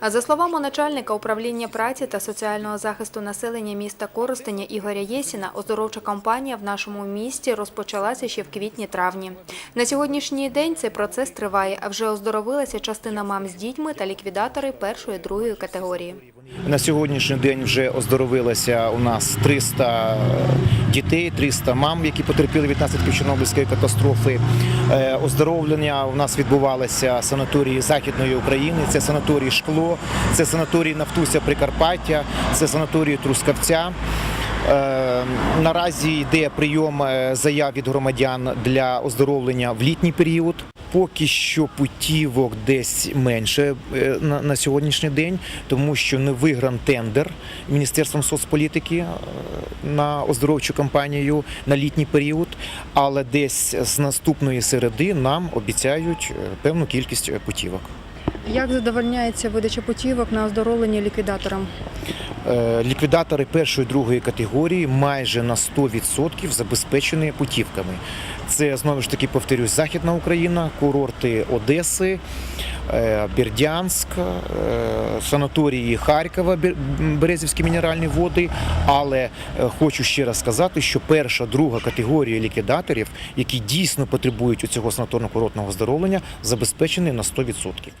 А за словами начальника управління праці та соціального захисту населення міста Коростеня Ігоря Єсіна, оздоровча кампанія в нашому місті розпочалася ще в квітні-травні. На сьогоднішній день цей процес триває, а вже оздоровилася частина мам з дітьми та ліквідатори першої другої категорії. На сьогоднішній день вже оздоровилося у нас 300 дітей, 300 мам, які потерпіли від наслідків Чорнобильської катастрофи. Е, Оздоровлення у нас відбувалося в санаторії Західної України. Це санаторій Шкло, це санаторій Нафтуся Прикарпаття, це санаторій Трускавця. Е, Наразі йде прийом е, заяв від громадян для оздоровлення в літній період. Поки що путівок десь менше е, на, сьогоднішній день, тому що не вигран тендер Міністерством соцполітики на оздоровчу кампанію на літній період, але десь з наступної середи нам обіцяють певну кількість путівок. Як задовольняється видача путівок на оздоровлення ліквідаторам? Е, Ліквідатори першої другої категорії майже на 100% забезпечені путівками. Це знову ж таки повторюсь, Західна Україна, курорти Одеси, е, Бердянськ, е, санаторії Харкова, Бер- Березівські мінеральні води. Але хочу ще раз сказати, що перша, друга категорія ліквідаторів, які дійсно потребують у цього санаторно-курортного оздоровлення, забезпечені на 100%.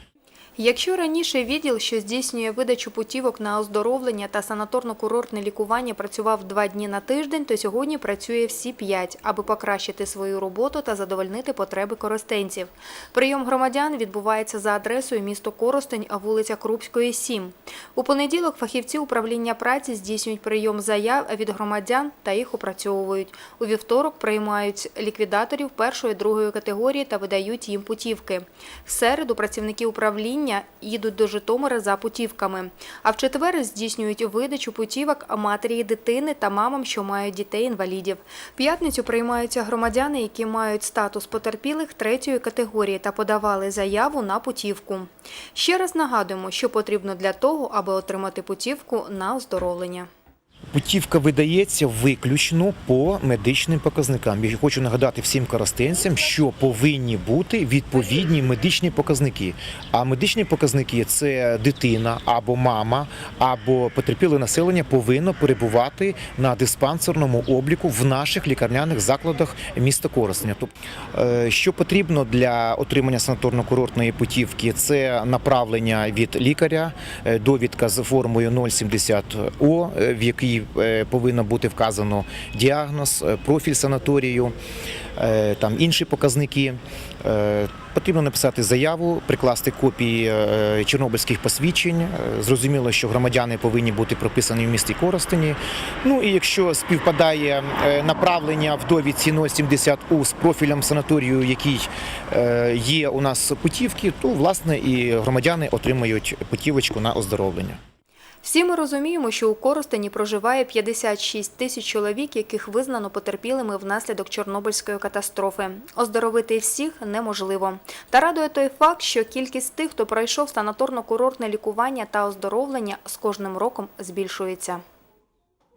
Якщо раніше відділ, що здійснює видачу путівок на оздоровлення та санаторно-курортне лікування, працював два дні на тиждень, то сьогодні працює всі п'ять, аби покращити свою роботу та задовольнити потреби користенців. Прийом громадян відбувається за адресою місто Коростень, вулиця Крупської, 7. У понеділок фахівці управління праці здійснюють прийом заяв від громадян та їх опрацьовують. У вівторок приймають ліквідаторів першої другої категорії та видають їм путівки. В середу працівники управління їдуть до Житомира за путівками. А в четвер здійснюють видачу путівок матері дитини та мамам, що мають дітей-інвалідів. П'ятницю приймаються громадяни, які мають статус потерпілих третьої категорії та подавали заяву на путівку. Ще раз нагадуємо, що потрібно для того, аби отримати путівку на оздоровлення. Путівка видається виключно по медичним показникам. Я хочу нагадати всім коростенцям, що повинні бути відповідні медичні показники. А медичні показники це дитина або мама, або потерпіле населення повинно перебувати на диспансерному обліку в наших лікарняних закладах міста Коростеня. Тобто, е, що потрібно для отримання санаторно-курортної путівки, це направлення від лікаря, е, довідка з формою 070 О, в якій е, повинно бути вказано діагноз, е, профіль санаторію, е, там інші показники. Потрібно написати заяву, прикласти копії чорнобильських посвідчень. Зрозуміло, що громадяни повинні бути прописані в місті Коростені. Ну і якщо співпадає направлення в довідці 070 У з профілем санаторію, який є у нас путівки, то власне і громадяни отримають путівочку на оздоровлення. Всі ми розуміємо, що у Коростені проживає 56 тисяч чоловік, яких визнано потерпілими внаслідок Чорнобильської катастрофи. Оздоровити всіх неможливо. Та радує той факт, що кількість тих, хто пройшов санаторно-курортне лікування та оздоровлення, з кожним роком збільшується.